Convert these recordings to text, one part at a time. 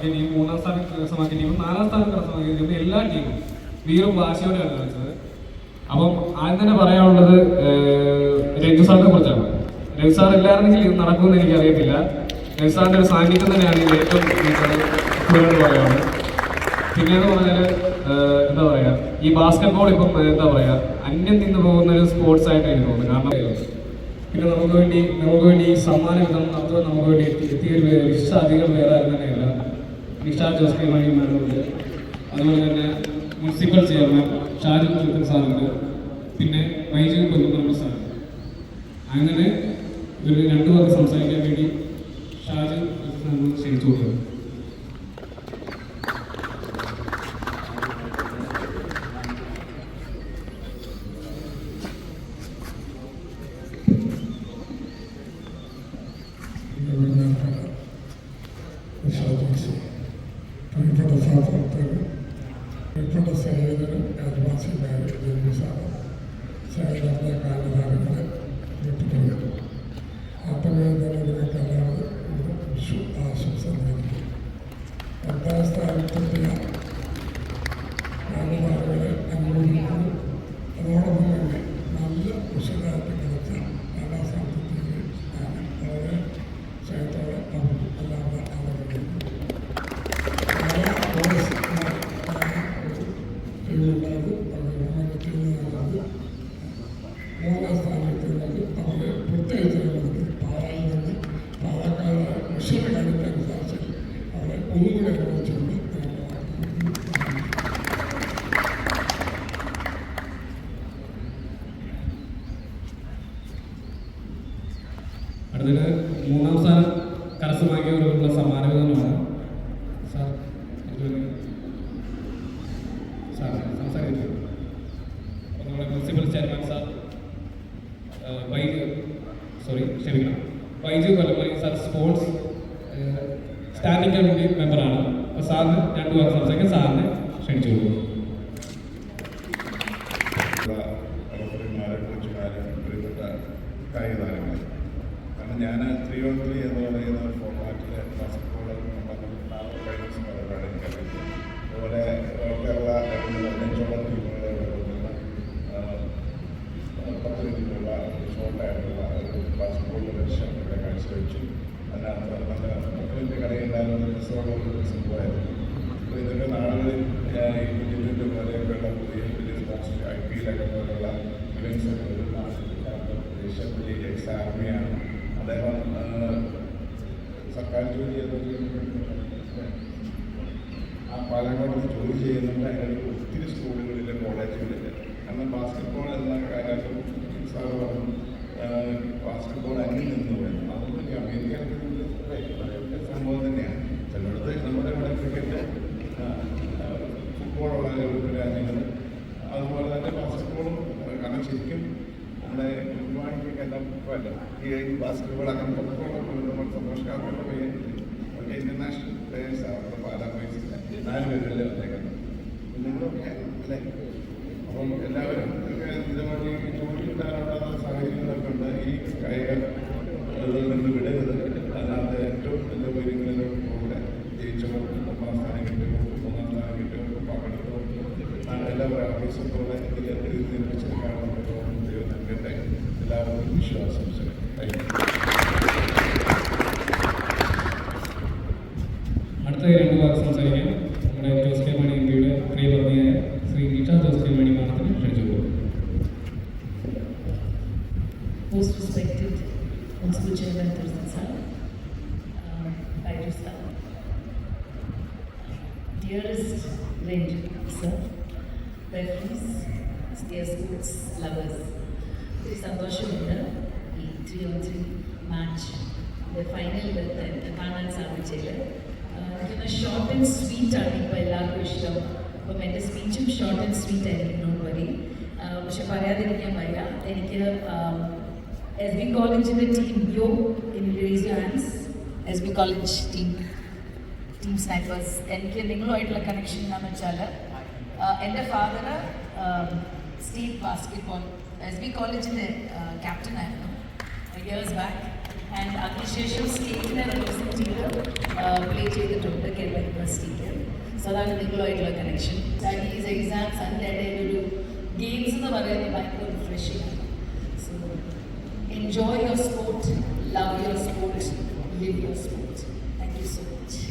കരസ്ഥമാക്കിയ ടീം മൂന്നാം സ്ഥാനം കരസ്ഥമാക്കിയ ടീം നാലാം സ്ഥാനം കരസ്ഥമാക്കിയ ടീം എല്ലാ ടീമും വീറും വാശിയോടെയാണ് കളിച്ചത്. അപ്പം ആദ്യം തന്നെ പറയാനുള്ളത് രഞ്ജു സാറിനെ കുറിച്ചാണ്. രഞ്ജു സാർ ഇത് നടക്കുമെന്ന് എനിക്ക് അറിയത്തില്ല രഞ്ജു സാറിന്റെ ഒരു സാന്നിധ്യം തന്നെയാണ് ഏറ്റവും പറയാനുള്ളത്. പിന്നെയെന്ന് പറഞ്ഞാൽ എന്താ പറയുക ഈ ബാസ്കറ്റ് ബോൾ ഇപ്പം എന്താ പറയുക അന്യം നിന്ന് പോകുന്ന ഒരു സ്പോർട്സ് ആയിട്ട് എനിക്ക് തോന്നുന്നു കാരണം പിന്നെ നമുക്ക് വേണ്ടി നമുക്ക് വേണ്ടി ഈ സമ്മാനം വിതരണം നമുക്ക് വേണ്ടി എത്തി- എത്തിയ ഒരു പേര് അധികം വേറെ തന്നെയല്ല. നിഷ ജോസ് കെ മണി മാഡമുണ്ട് അതുപോലെ തന്നെ മുനിസിപ്പൽ ചെയർമാൻ ഷാജു ചുക്കൻ സാറുണ്ട്. പിന്നെ വൈജു കൊല്ലുമ്പറമ്പ് സാർ. അങ്ങനെ ഇവർ രണ്ടു പേർക്ക് സംസാരിക്കാൻ വേണ്ടി ഷാജു ക്ഷണിച്ചു കൊടുക്കുന്നത് അടുത്തത് മൂന്നാം സ്ഥാനം സമ്മാന വിതരണമാണ് സാർ സാർ നമ്മുടെ പ്രിൻസിപ്പൽ ചെയർമാൻ സോറി ക്ഷമിക്കണം. സ്പോർട്സ് സ്റ്റാൻഡിംഗ് കമ്മിറ്റി മെമ്പറാണ്. അപ്പോൾ സാറിന് രണ്ടു വർഷം സാറിനെ ക്ഷണിച്ചു കൊടുക്കും ഒരു സംഭവമായിരുന്നു അപ്പോൾ ഇതൊക്കെ നാടുകളിൽ ഈ കുഞ്ഞിന്റെ പോലെയൊക്കെയുള്ള പുതിയ പുതിയ സ്പോർട്സ് ഐ പി എല്ലൊക്കെ പോലുള്ള ഇവന്റ്സ് ഒക്കെ ഒരു നാട്ടിൽ ചെയ്ത ആ പാലക്കാട് ജോലി ചെയ്യുന്നുണ്ട്. അതിനൊരു ഒത്തിരി സ്കൂളുകളിൽ കോളേജുകളിൽ കാരണം ബാസ്കറ്റ്ബോൾ എന്ന കാര്യം സാറ് പറഞ്ഞു ബാസ്കറ്റ്ബോൾ അന്യം നിന്ന് പോയത് അതുകൊണ്ട് ഈ അമേരിക്കയിൽ സംഭവം തന്നെയാണ് ചിലയിടത്ത് നമ്മുടെ ഇവിടെ ക്രിക്കറ്റ് ഫുട്ബോളുള്ള യൂറോപ്യൻ രാജ്യങ്ങൾ അതുപോലെ തന്നെ ബാസ്കറ്റ്ബോളും കാരണം ശരിക്കും നമ്മുടെ ഒരുപാട് എല്ലാം അല്ല ഈ ബാസ്കറ്റ്ബോൾ അങ്ങനെ ഫുട്ബോളൊക്കെ നമ്മൾ സന്തോഷക്കാരുടെ പയ്യൻ ഒക്കെ ഇന്റർനാഷണൽ പ്ലേയേഴ്സ് ആണ് പാലാ വയസ്സിൽ നാല് പേരല്ലേ വന്നേക്കുന്നത്. നിങ്ങളൊക്കെ അല്ലേ? അപ്പം എല്ലാവരും ഈ ജോലി കിട്ടാനുള്ള സാഹചര്യങ്ങളൊക്കെ ഉണ്ട്. ഈ കായിക ഇതിൽ നിന്ന് വിടരുത്. അല്ലാതെ ഏറ്റവും നല്ല ഉയരങ്ങളിലും കൂടെ ജയിച്ചവർ ഒന്നാം സ്ഥാനം കിട്ടിയവർ മൂന്നാം സ്ഥാനം കിട്ടിയവർ പങ്കെടുത്തവർ എല്ലാവരും ആവേശത്തോടെ ഇതിൽ എത്തി നിർമ്മിച്ചെടുക്കാനുള്ള ദൈവം നൽകട്ടെ. എല്ലാവർക്കും വിശ്വാസംസകൾ താങ്ക് യു അടുത്ത രണ്ട് വാക്ക് സംസാരിക്കാൻ നമ്മുടെ ജോസ് കെ മണി ഇന്ത്യയുടെ പ്രിയപത്നിയായ ശ്രീ നിഷ ജോസ് കെ മണി മാഡത്തിന് ക്ഷണിച്ചു കൊടുക്കും most respected Municipal Chairman Tarzan sir, uh, Baiju sir, dearest Ranjan sir, referees, dear sports lovers, ഒത്തിരി സന്തോഷമുണ്ട്. ഈ ത്രീ ഓൺ ത്രീ മാച്ച് ഫൈനലിൽ കാണാൻ സാധിച്ചത് എനിക്ക് ഷോർട്ട് ആൻഡ് സ്വീറ്റ് ആണ് ഇപ്പോൾ എല്ലാവർക്കും ഇഷ്ടം. അപ്പം എന്റെ സ്പീച്ചും ഷോർട്ട് ആൻഡ് സ്വീറ്റ് ആയിരിക്കും നോട്ട് വരി പക്ഷെ പറയാതിരിക്കാൻ വയ്യ. എനിക്ക് എസ് ബി കോളേജിന്റെ team yo in race hands S B college team team snipers എനിക്ക് നിങ്ങളുമായിട്ടുള്ള കണക്ഷൻ എന്താണെന്ന് വെച്ചാൽ എന്റെ father state basketball S B കോളേജിൻ്റെ ക്യാപ്റ്റൻ ആയിരുന്നു ഇയേഴ്സ് ബാക്ക് ആൻഡ് അതിനുശേഷം സ്റ്റേറ്റിനെ റെപ്രസെൻറ്റ് ചെയ്ത് പ്ലേ ചെയ്തിട്ടുണ്ട് കേരള യൂണിവേഴ്സിറ്റിക്ക് സോ അതാണ് നിങ്ങളുമായിട്ടുള്ള കണക്ഷൻ സ്റ്റഡീസ് എക്സാംസ് അതിൻ്റെ ഇടയിൽ ഒരു ഗെയിംസ് എന്ന് പറയുന്നത് ഭയങ്കര റിഫ്രഷിംഗ് ആണ് so enjoy your sport love your sport live your sport thank you so much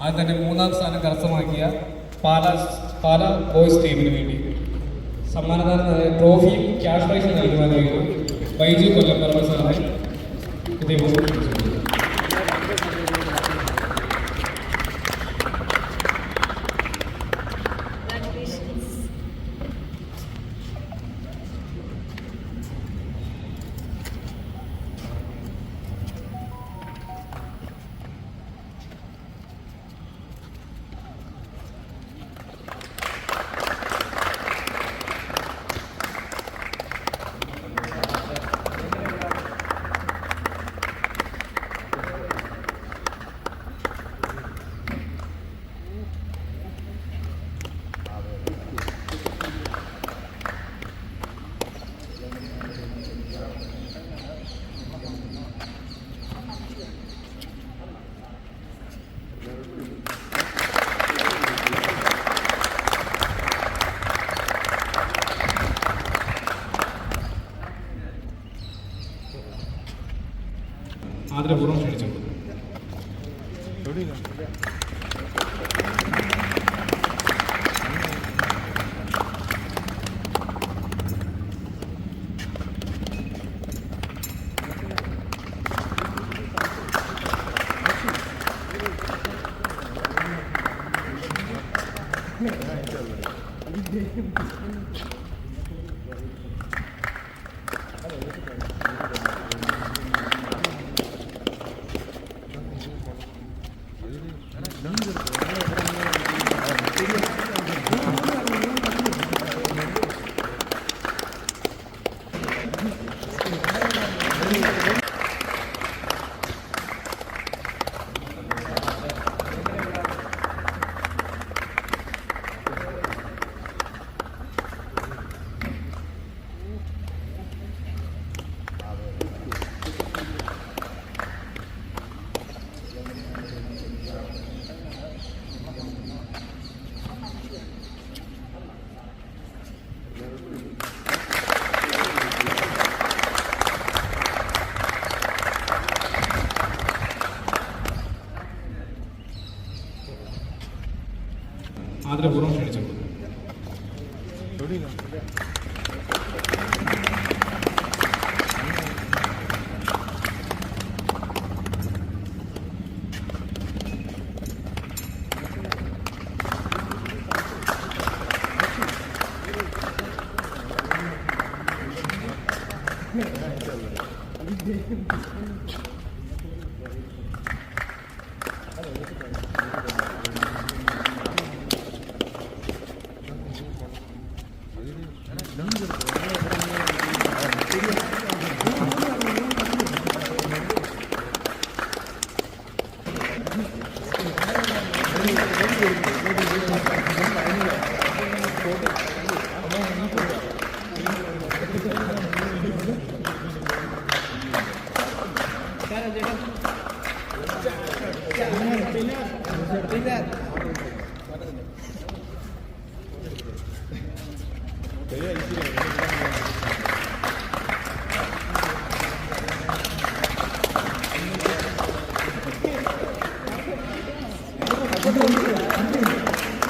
ആദ്യം തന്നെ മൂന്നാം സ്ഥാനം കരസ്ഥമാക്കിയ പാല പാല ബോയ്സ് ടീമിന് വേണ്ടി. സമ്മാനദാനം ട്രോഫിയും ക്യാഷ് പ്രൈസും നൽകുവാനായിരുന്നു വൈജു കൊല്ലം സാറെ ഇതേപോലെ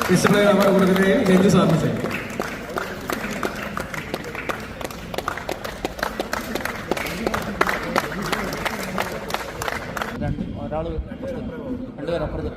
ഡിസ്പ്ലേ അവാർഡ് കൊടുക്കുന്നത് രഞ്ജു സാറിന് രണ്ട് ഒരാൾ രണ്ടുപേരപ്പുറത്ത്